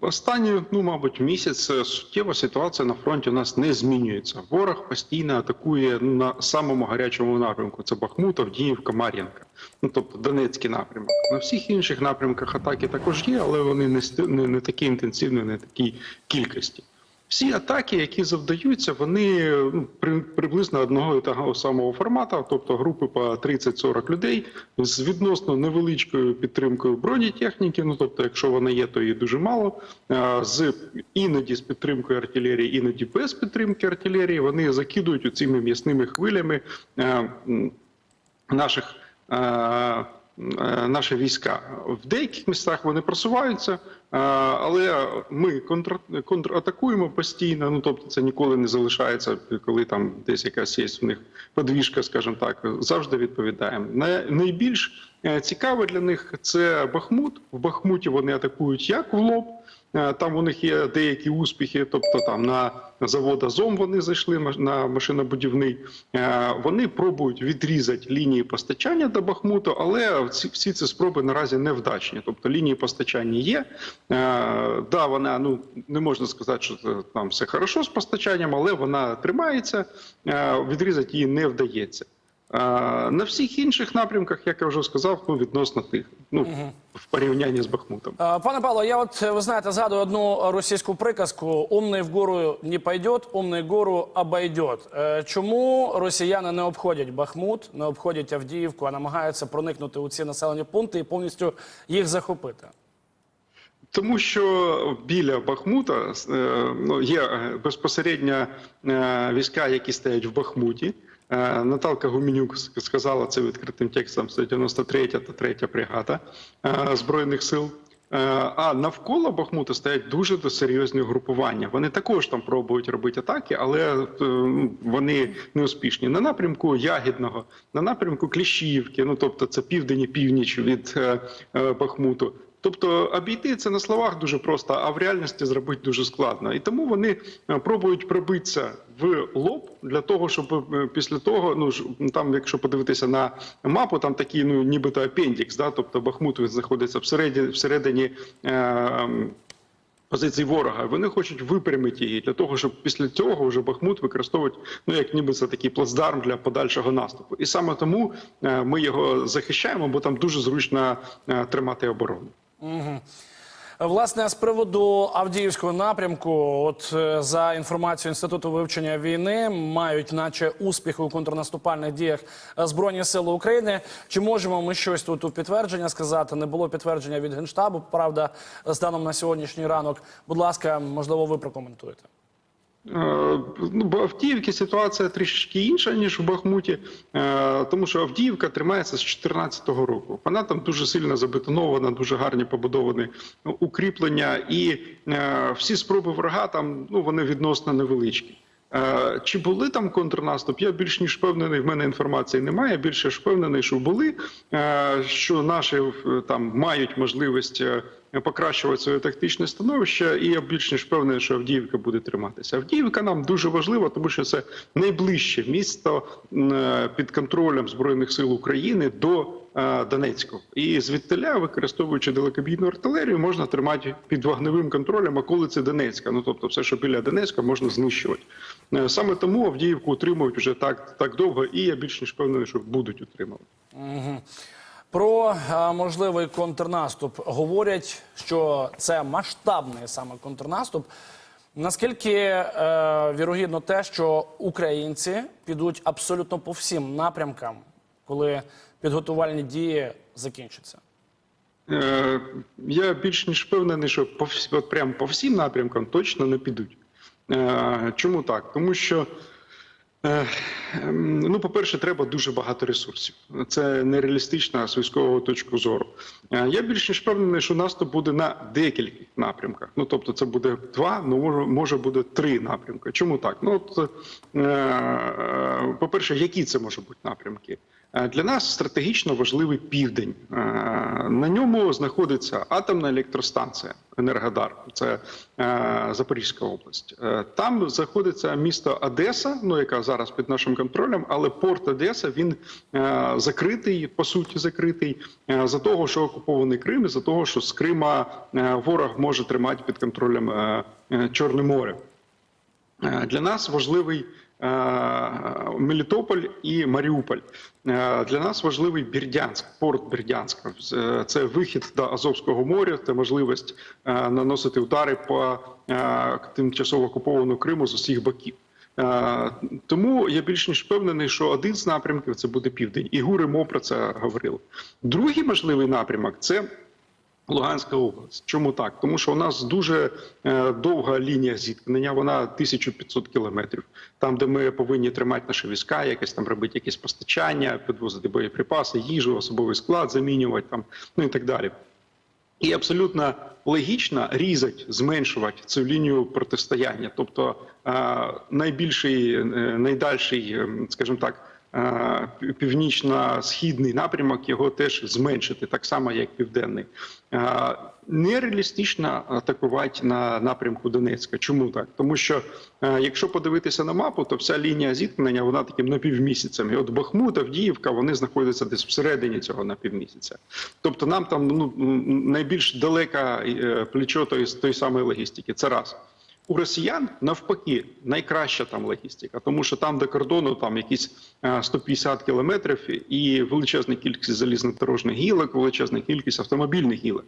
Останні, ну, мабуть, місяць суттєво ситуація на фронті у нас не змінюється. Ворог постійно атакує на самому гарячому напрямку. Це Бахмут, Авдіївка, Мар'їнка. Ну, тобто Донецький напрямок. На всіх інших напрямках атаки також є, але вони не, не, не такі інтенсивні, не такій кількості. Всі атаки, які завдаються, вони ну, при, приблизно одного і того самого формату, тобто групи по 30-40 людей з відносно невеличкою підтримкою бронетехніки. Ну тобто, якщо вона є, то її дуже мало. З іноді з підтримкою артилерії, іноді без підтримки артилерії. Вони закидують цими м'ясними хвилями наших. Е, Наші війська в деяких містах вони просуваються, е, але ми контр, контратакуємо постійно. Ну тобто, це ніколи не залишається, коли там десь якась є в них подвіжка, скажімо так, завжди відповідаємо. На- Найбільш е, цікаве для них це Бахмут. В Бахмуті вони атакують як в лоб. Е, Там у них є деякі успіхи, тобто там на завод Азом вони зайшли на машинобудівний. Е, Вони пробують відрізати лінії постачання до Бахмуту, але всі ці спроби наразі невдачні. Тобто лінії постачання є. Е, Да, вона ну не можна сказати, що там все хорошо з постачанням, але вона тримається. Відрізати її не вдається. На всіх інших напрямках, як я вже сказав, ну відносно тих, ну в порівнянні з Бахмутом. Пане Павло, я от ви знаєте, згадую одну російську приказку: умний в гору не пойдет, умний гору обойдет. Е, Чому росіяни не обходять Бахмут, не обходять Авдіївку, а намагаються проникнути у ці населені пункти і повністю їх захопити? Тому що біля Бахмута е, ну, є е, безпосередньо війська, які стоять в Бахмуті. Е, Наталка Гуменюк сказала це відкритим текстом. Це 93 та 3 бригада е, збройних сил. Е, А навколо Бахмута стоять дуже серйозні групування. Вони також там пробують робити атаки, але ну, вони не успішні. На напрямку Ягідного, на напрямку Кліщівки, ну тобто це південь і північ від Бахмуту. Тобто обійти це на словах дуже просто, а в реальності зробити дуже складно. І тому вони е, пробують пробитися в лоб для того, щоб е, після того, ну там, якщо подивитися на мапу, там такий ну нібито апендікс, да, тобто Бахмут знаходиться всередині всередині. Е, Позицій ворога вони хочуть випрямити її для того, щоб після цього вже Бахмут використовувати ну як ніби це такий плацдарм для подальшого наступу, і саме тому е, ми його захищаємо, бо там дуже зручно тримати оборону. Власне, з приводу Авдіївського напрямку, от е, за інформацією інституту вивчення війни, мають наче успіхи у контрнаступальних діях е, збройні сили України. Чи можемо ми щось тут у підтвердження сказати? Не було підтвердження від генштабу. Правда, станом на сьогоднішній ранок. Будь ласка, можливо, ви прокоментуєте. Е, Ну, в Авдіївці ситуація трішки інша ніж в Бахмуті, е, тому що Авдіївка тримається з 2014 року. Вона там дуже сильно забетонована, дуже гарні побудовані укріплення, і е, всі спроби врага там ну вони відносно невеличкі. Е, Чи були там контрнаступ? Я більш ніж впевнений. В мене інформації немає. Більше ж впевнений, що були. е, Що наші е, там мають можливість покращувати своє тактичне становище, і я більш ніж впевнений, що Авдіївка буде триматися. Авдіївка нам дуже важлива, тому що це найближче місто під контролем збройних сил України до е, Донецького. І звідтиля, використовуючи далекобійну артилерію, можна тримати під вогневим контролем, а коли це Донецька. Ну тобто, все, що біля Донецька, можна знищувати. Е, Саме тому Авдіївку утримують вже так, так довго, і я більш ніж впевнений, що будуть утримувати. Про е, можливий контрнаступ говорять, що це масштабний саме контрнаступ. Наскільки е, вірогідно те, що українці підуть абсолютно по всім напрямкам, коли підготувальні дії закінчаться? Е, Я більш ніж впевнений, що по от прям по всім напрямкам точно не підуть. Е, Чому так? Тому що, е, ем, ну, по-перше, треба дуже багато ресурсів. Це нереалістично з військового точки зору. Я більш ніж впевнений, що наступ буде на декількох напрямках. Ну, тобто, це буде два, ну може, може буде три напрямки. Чому так? Ну, от, по-перше, які це можуть бути напрямки? Е, Для нас стратегічно важливий південь. Е, На ньому знаходиться атомна електростанція Енергодар, це е, Запорізька область. Там знаходиться місто Одеса, ну яка зараз під нашим контролем, але порт Одеса він закритий, по суті, закритий за того, що окупований Крим, і за того, що з Крима ворог може тримати під контролем Чорне море. Для нас важливий Мелітополь і Маріуполь. Е, Для нас важливий Бердянськ, порт Бердянська. Е, Це вихід до Азовського моря, це можливість е, наносити удари по е, тимчасово окупованому Криму з усіх боків. Тому я більш ніж впевнений, що один з напрямків це буде південь. І Гури Мо про це говорили. Другий можливий напрямок це Луганська область. Чому так? Тому що у нас дуже е, довга лінія зіткнення, вона 1500 кілометрів. Там, де ми повинні тримати наші війська, якось там робити якісь постачання, підвозити боєприпаси, їжу, особовий склад замінювати там, ну і так далі. І абсолютно логічно різати, зменшувати цю лінію протистояння. Тобто найбільший, е, найдальший, е, скажімо так, північно-східний напрямок його теж зменшити, так само як південний. Е, Нереалістично атакувати на напрямку Донецька. Чому так? Тому що е, якщо подивитися на мапу, то вся лінія зіткнення вона таким напівмісяцем. І от Бахмут, Авдіївка, вони знаходяться десь всередині цього напівмісяця. Тобто нам там ну найбільш далека е, плечо той, той самої логістики. Це раз. У росіян навпаки найкраща там логістика, тому що там до кордону там якісь е, 150 кілометрів і величезна кількість залізнодорожних гілок, величезна кількість автомобільних гілок.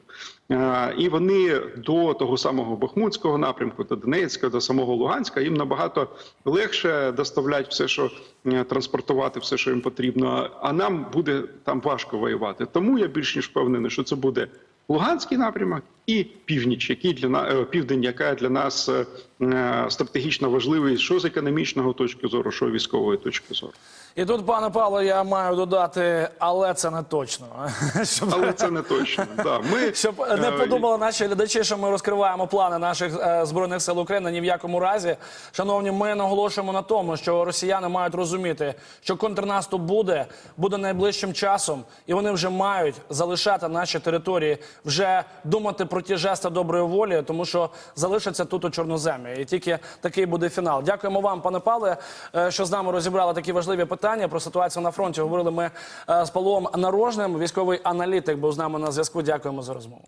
Е, І вони до того самого Бахмутського напрямку, до Донецька, до самого Луганська їм набагато легше доставляти все, що е, транспортувати, все, що їм потрібно. А нам буде там важко воювати. Тому я більш ніж впевнений, що це буде. Луганський напрямок і північ, який для на е, південь, яка для нас е, е, стратегічно важливий, що з економічного точки зору, що військової точки зору. І тут, пане Павло, я маю додати, але це не точно. Щоб, Але це не точно. Да, ми щоб не подумали наші глядачі, що ми розкриваємо плани наших е, збройних сил України. Ні в якому разі, шановні, ми наголошуємо на тому, що росіяни мають розуміти, що контрнаступ буде, буде найближчим часом, і вони вже мають залишати наші території, вже думати про ті жести доброї волі, тому що залишаться тут у чорноземі. І тільки такий буде фінал. Дякуємо вам, пане Павле, е, що з нами розібрали такі важливі питання про ситуацію на фронті. Говорили ми е, з Павлом Нарожним, військовий аналітик, був з нами на зв'язку. Дякуємо за розмову.